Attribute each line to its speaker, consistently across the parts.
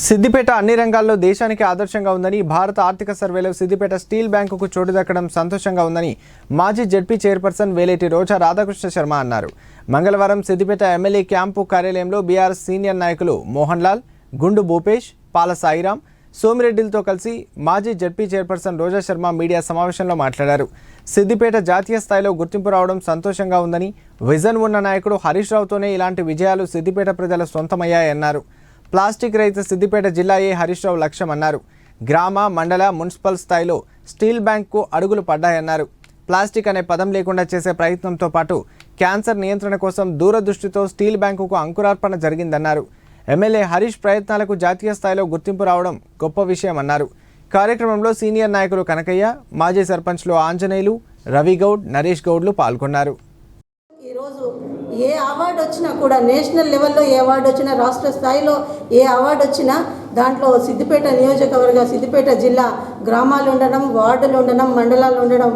Speaker 1: సిద్దిపేట అన్ని రంగాల్లో దేశానికి ఆదర్శంగా ఉందని భారత ఆర్థిక సర్వేలో సిద్దిపేట స్టీల్ బ్యాంకుకు చోటు దక్కడం సంతోషంగా ఉందని మాజీ జడ్పీ చైర్పర్సన్ వేలేటి రోజా రాధాకృష్ణ శర్మ అన్నారు. మంగళవారం సిద్దిపేట ఎమ్మెల్యే క్యాంపు కార్యాలయంలో బీఆర్ సీనియర్ నాయకులు మోహన్ లాల్ గుండు భూపేష్ పాల సాయిరాం సోమిరెడ్డిలతో కలిసి మాజీ ZP chairperson Roja Sharma media సమావేశంలో మాట్లాడారు. సిద్దిపేట జాతీయ స్థాయిలో గుర్తింపు రావడం సంతోషంగా ఉందని విజన్ ఉన్న నాయకుడు హరీష్ రావుతోనే ఇలాంటి విజయాలు సిద్దిపేట ప్రజల సొంతమయ్యాయన్నారు. ప్లాస్టిక్ రహిత సిద్దిపేట జిల్లాయే హరీష్ రావు లక్ష్యమన్నారు గ్రామ మండల మున్సిపల్ స్థాయిలో స్టీల్ బ్యాంకు అడుగులు పడ్డాయన్నారు. ప్లాస్టిక్ అనే పదం లేకుండా చేసే ప్రయత్నంతో పాటు క్యాన్సర్ నియంత్రణ కోసం దూరదృష్టితో స్టీల్ బ్యాంకుకు అంకురార్పణ జరిగిందన్నారు. ఎమ్మెల్యే హరీష్ ప్రయత్నాలకు జాతీయ స్థాయిలో గుర్తింపు రావడం గొప్ప విషయమన్నారు కార్యక్రమంలో సీనియర్ నాయకులు కనకయ్య మాజీ సర్పంచ్లు ఆంజనేయులు రవి గౌడ్ నరేష్ గౌడ్లు పాల్గొన్నారు.
Speaker 2: ఏ అవార్డు వచ్చినా కూడా నేషనల్ లెవెల్లో ఏ అవార్డు వచ్చినా రాష్ట్ర స్థాయిలో ఏ అవార్డు వచ్చినా దాంట్లో సిద్దిపేట నియోజకవర్గ సిద్దిపేట జిల్లా గ్రామాలు ఉండడం వార్డులు ఉండడం మండలాలు ఉండడం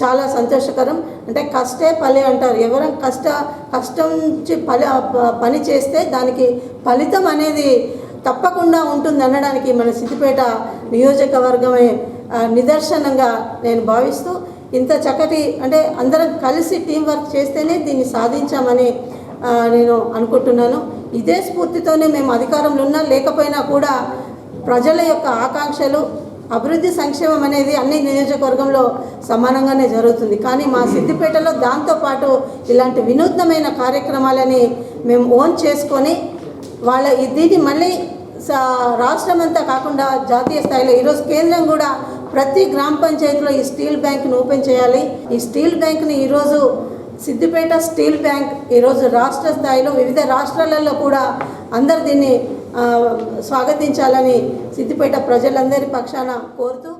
Speaker 2: చాలా సంతోషకరం. అంటే కష్టే పలి అంటారు. ఎవరైనా కష్ట కష్టం నుంచి ఫలి పని చేస్తే దానికి ఫలితం అనేది తప్పకుండా ఉంటుంది అనడానికి మన సిద్దిపేట నియోజకవర్గమే నిదర్శనంగా నేను భావిస్తూ ఇంత చక్కటి అంటే అందరం కలిసి టీం వర్క్ చేస్తేనే దీన్ని సాధించామని నేను అనుకుంటున్నాను. ఇదే స్ఫూర్తితోనే మేము అధికారంలో ఉన్నా లేకపోయినా కూడా ప్రజల యొక్క ఆకాంక్షలు అభివృద్ధి సంక్షేమం అనేది అన్ని నియోజకవర్గంలో సమానంగానే జరుగుతుంది. కానీ మా సిద్దిపేటలో దాంతోపాటు ఇలాంటి వినూత్నమైన కార్యక్రమాలని మేము ఓన్ చేసుకొని వాళ్ళ దీన్ని మళ్ళీ స- రాష్ట్రం అంతా కాకుండా జాతీయ స్థాయిలో ఈరోజు కేంద్రం కూడా ప్రతి గ్రామ పంచాయతీలో ఈ స్టీల్ బ్యాంక్ను ఓపెన్ చేయాలి. ఈ స్టీల్ బ్యాంక్ని ఈరోజు సిద్దిపేట స్టీల్ బ్యాంక్ ఈరోజు రాష్ట్ర స్థాయిలో వివిధ రాష్ట్రాలలో కూడా అందరు దీన్ని స్వాగతించాలని సిద్దిపేట ప్రజలందరి పక్షాన కోరుతూ